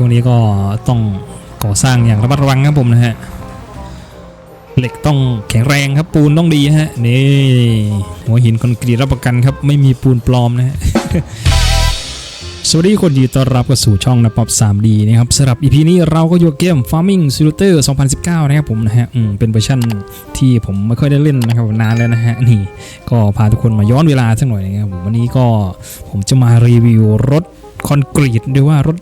ช่วงนี้ก็ต้องก่อสร้างอย่างระมัดระวังครับผมนะฮะเหล็กต้องแข็งแรงครับปูนต้องดีฮะนี่หัวหินคอนกรีตรับประกันครับไม่มีปูนปลอมนะฮะสวัสดีคนดีต้อนรับเข้าสู่ช่องนะป๊อป 3D นะครับสำหรับ EP นี้เราก็อยู่กับเกม Farming Simulator 2019 นะครับผมนะฮะเป็นเวอร์ชันที่ผมไม่ค่อยได้เล่นนะครับนานแล้วนะฮะนี่ก็พาทุกคนมาย้อนเวลาสักหน่อยนะครับผมวันนี้ก็ผมจะมารีวิวรถคอนกรีตหรือว่ารถ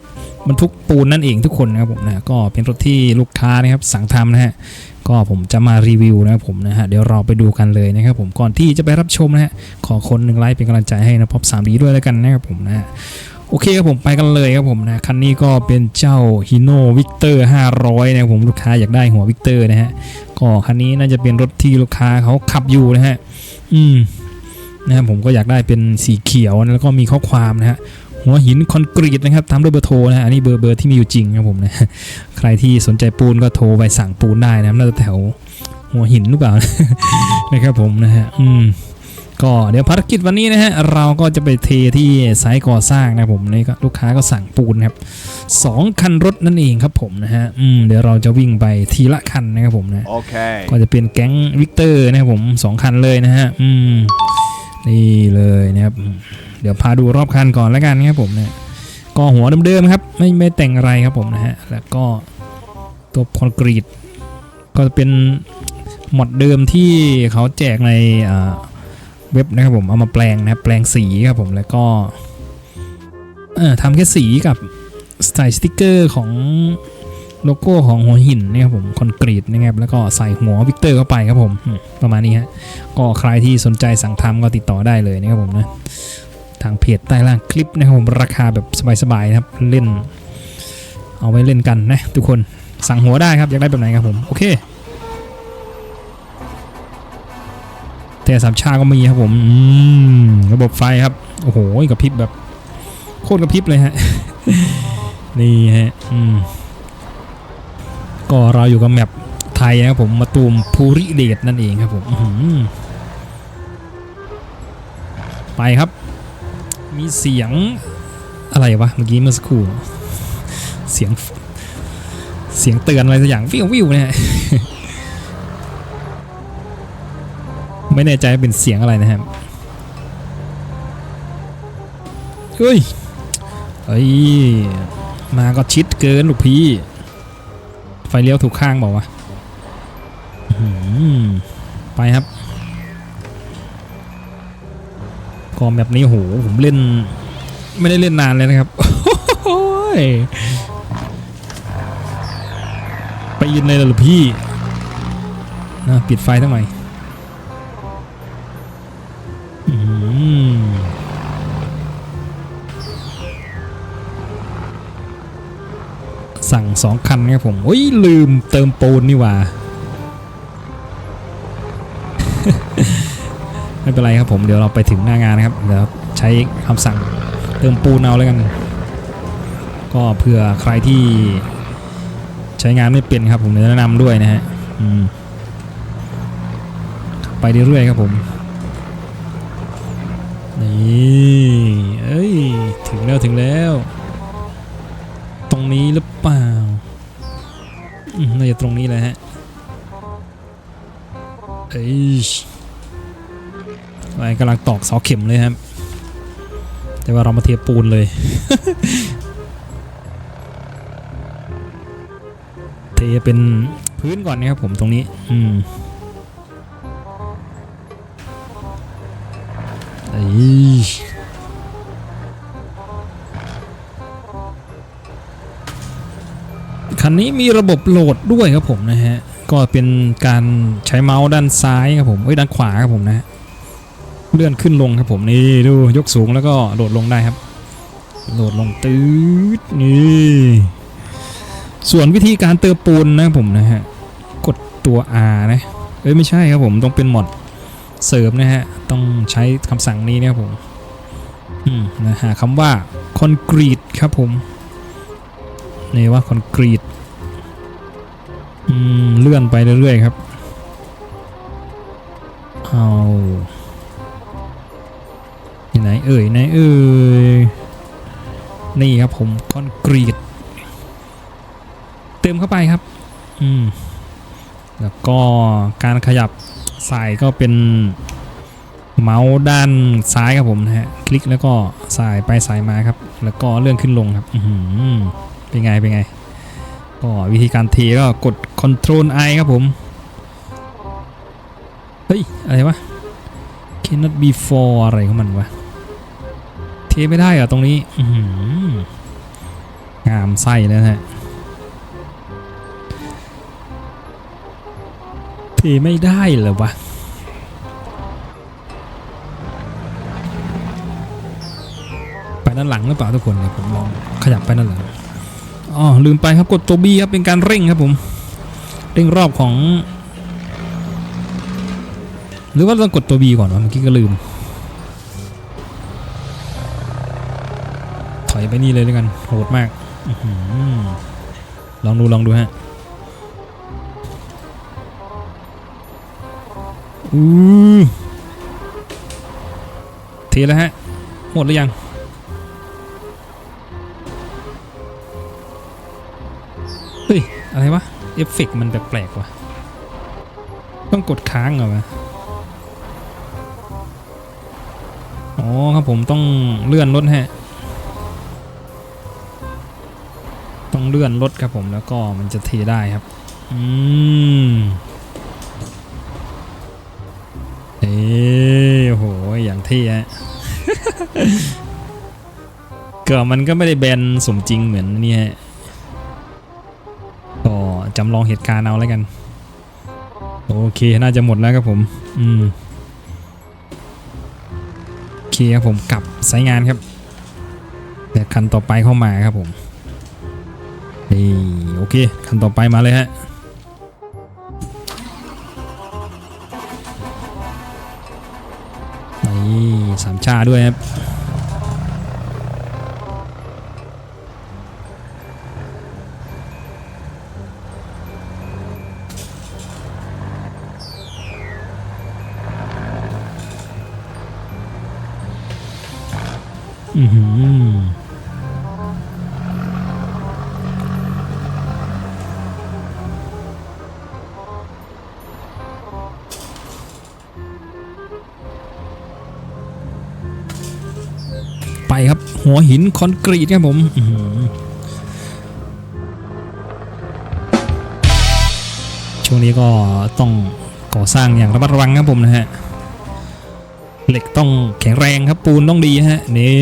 บรรทุกปูนนั่นเองทุกคนนะครับผมนะก็เป็นรถที่ลูกค้านะครับสั่งทำนะฮะก็ผมจะมารีวิวนะครับผมนะฮะเดี๋ยวเราไปดูกันเลยนะครับผมก่อนที่จะไปรับชมนะฮะขอคนหนึ่งไลค์เป็นกำลังใจให้นะพบสามดีด้วยแล้วกันนะครับผมนะฮะโอเคครับผมไปกันเลยครับผมนะคันนี้ก็เป็นเจ้าฮิโนวิกเตอร์500 นะครับผมลูกค้าอยากได้หัววิกเตอร์นะฮะก็คันนี้น่าจะเป็นรถที่ลูกค้าเขาขับอยู่นะฮะอืมนะครับผมก็อยากได้เป็นสีเขียวนะแล้วก็มีข้อความนะฮะ หัวหินคอนกรีตนะครับตามด้วยเบอร์โทรนะฮะอันนี้เบอร์เบอร์ที่มีอยู่จริงครับผมนะใครที่สนใจปูนก็โทรไปสั่งปูนได้นะครับน่าจะแถวหัวหินหรือเปล่านะครับผมนะฮะอืมก็เดี๋ยวภารกิจวันนี้นะฮะเราก็จะไปเทที่ไซต์ก่อสร้างนะครับผมนี่ก็ลูกค้าก็สั่งปูนครับสองคันรถนั่นเองครับผมนะฮะอืมเดี๋ยวเราจะวิ่งไปทีละคันนะครับผมนะ Okay. ก็จะเป็นแก๊งวิกเตอร์นะครับผมสองคันเลยนะฮะอืม นี่เลยนะครับ เดี๋ยวพาดูรอบคันก่อนแล้วกันนะครับผมเนี่ยก็หัวเดิมๆครับ ไม่ไม่แต่งอะไรครับผมนะฮะ แล้วก็ตัวคอนกรีต ก็จะเป็นหมดเดิมที่เขาแจกในเว็บนะครับผมเอามาแปลงนะแปลงสีครับผมแล้วก็ทำแค่สีกับใส่สติกเกอร์ของ โลโก้ของหัวหินนะครับผมคอนกรีตนะครับแล้วก็ใส่หัววิกเตอร์เข้าไปครับผมประมาณนี้ฮะก็ใครที่สนใจสั่งทำก็ติดต่อได้เลยนะครับผมนะทางเพจใต้ล่างคลิปนะครับผมราคาแบบสบายๆนะครับเล่น เอาไว้เล่นกันนะทุกคนสั่งหัวได้ครับอยากได้แบบไหนครับผมโอเคแต่สามชาก็มีครับผมอืมระบบไฟครับ โอ้โหกระพริบแบบ โคตรกระพริบเลยฮะ นี่ฮะ อืม ก็เราอยู่กับแมปไทยนะครับผมมาตูมภูริเดชนั่นเองครับผมไปครับ มีเสียงอะไรวะเมื่อกี้เมื่อสักครู่เสียงเสียงเตือนอะไรสักอย่างวิววิวเนี่ยไม่แน่ใจเป็นเสียงอะไรนะครับเฮ้ยเฮ้ยมาก็ชิดเกินลูกพี่ ไฟเลี้ยวถูกข้างบอกว่าไปครับกอแบบนี้โหผมเล่น ไม่ได้เล่นนานเลยนะครับไปยินเลยหรือพี่นะปิดไฟทั้งหน่อย สั่งสองคันครับผมโอ้ยลืมเติมปูนนี่ว่า ไม่เป็นไรครับผมเดี๋ยวเราไปถึงหน้างานนะครับเดี๋ยวใช้คำสั่งเติมปูนเอาแล้วกัน ก็เผื่อใครที่ใช้งานไม่เป็นครับผมแนะนำด้วยนะฮะไปเรื่อยๆครับผมนี่เอ้ย ถึงแล้วถึงแล้ว นี้หรือเปล่าน่าจะตรงนี้แหละฮะเอ้ยไปกำลังตอกเสาเข็มเลยครับ แต่ว่าเรามาเทียบปูนเลย เทเป็นพื้นก่อนนะครับผมตรงนี้ อืมเอ้ย คันนี้มีระบบโหลดด้วยครับผมนะฮะ ก็เป็นการใช้เมาส์ด้านซ้ายครับผมเอ้ยด้านขวาครับผมนะเลื่อนขึ้นลงครับผมนี่ดูยกสูงแล้วก็โดดลงได้ครับโดดลงตืดนี่ส่วนวิธีการเติมปูนนะครับผมนะฮะกดตัว R นะเอ้ยไม่ใช่ครับผมต้องเป็นหมดเสริมนะฮะต้องใช้คำสั่งนี้นะครับผมอืมนะหาคำว่าคอนกรีตครับผม นี่ว่าคอนกรีตเลื่อนไปเรื่อยๆครับ เอาไหนเอ่ยไหนเอ่ยนี่ครับผมคอนกรีตเติมเข้าไปครับ อืม แล้วก็การขยับสายก็เป็นเมาส์ด้านซ้ายครับผมนะฮะ คลิกแล้วก็สายไปสายมาครับ แล้วก็เลื่อนขึ้นลงครับ อื เป็นไง เป็นไง ก็วิธีการเทก็กด Ctrl I ครับผม เฮ้ย อะไรวะ cannot be for อะไรของมันวะ เทไม่ได้เหรอะตรงนี้องามไส้แล้วฮะ เทไม่ได้เหรอวะไปด้านหลังหรือเปล่าทุกคนเนี่ยผมลองขยับไปด้านหลัง อ๋อลืมไปครับกดตัว B ครับเป็นการเร่งครับผมเร่งรอบของ หรือว่าต้องกดตัว B ก่อนวะเมื่อกี้ก็ลืม ถอยไปนี่เลยแล้วกันโหดมากลองดูลองดูฮะอือเทแล้วฮะ หมดหรือยัง อะไรวะ เอฟเฟกมันแปลกๆว่ะ ต้องกดค้างเหรอวะอ๋อครับผมต้องเลื่อนรถฮะ ต้องเลื่อนรถครับผมแล้วก็มันจะเทได้ครับ อืมเอ้โหอย่างเท่ฮะเกิดมันก็ไม่ได้แบนสมจริงเหมือนนี่ฮะ จำลองเหตุการณ์เอาแล้วกัน โอเคน่าจะหมดแล้วครับผม อืมโอเคครับผมกลับสายงานครับแต่คันต่อไปเข้ามาครับผมนี่โอเค คันต่อไปมาเลยฮะนี่สามชาด้วยครับ อือหือไปครับ หัวหินคอนกรีตครับผมช่วงนี้ก็ต้องก่อสร้างอย่างระมัดระวังครับผมนะฮะ เหล็กต้องแข็งแรงครับปูนต้องดีฮะนี่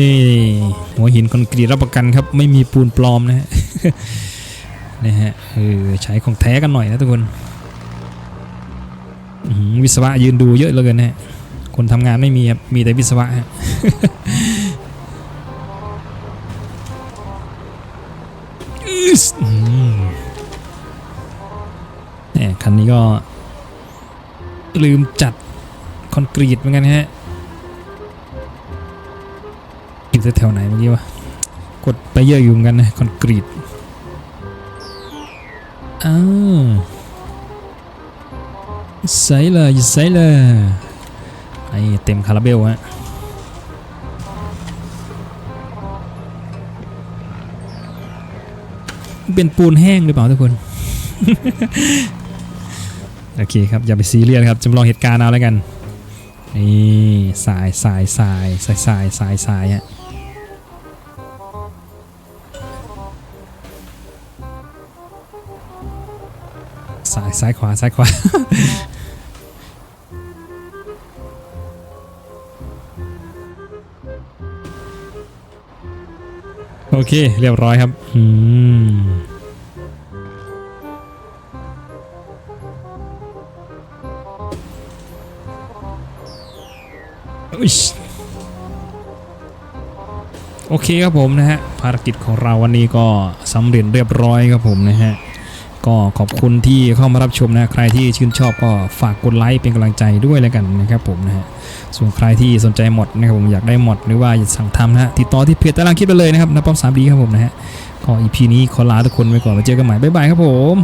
หัวหินคอนกรีตรับประกันครับไม่มีปูนปลอมนะฮะนี่ฮะเออใช้ของแท้กันหน่อยนะทุกคนวิศวะยืนดูเยอะเหลือเกินะฮะคนทำงานไม่มีครับมีแต่วิศวะฮะเนี่ยคันนี้ก็ลืมจัดคอนกรีตเหมือนกันฮะ แถวไหนเมื่อกี้วะกดไปเยอะอยู่เหมือนกันนะคอนกรีตอ้าวใส่เลยใส่เลยไอเต็มคาราเบลฮะเป็นปูนแห้งหรือเปล่าทุกคน โอเคครับ อย่าไปซีเรียสครับจำลองเหตุการณ์เอาแล้วกัน นี่สายสายสายสายสายสายสายฮะ สายซ้ายขวาซ้ายขวา โอเค เรียบร้อยครับ อืมอุ๊ยโอเคครับผมนะฮะ ภารกิจของเราวันนี้ก็สำเร็จเรียบร้อยครับผมนะฮะ ก็ขอบคุณที่เข้ามารับชมนะใครที่ชื่นชอบก็ฝากกดไลค์เป็นกำลังใจด้วยแล้วกันนะครับผมนะฮะส่วนใครที่สนใจหมดนะครับผมอยากได้หมดหรือว่าอยากสั่งทำนะฮะติดต่อที่เพจตารางคิดไปเลยนะครับนะป๊อปสามดีครับผมนะฮะก็อีพีนี้ขอลาทุกคนไปก่อนมาเจอกันใหม่บ๊ายบายครับผม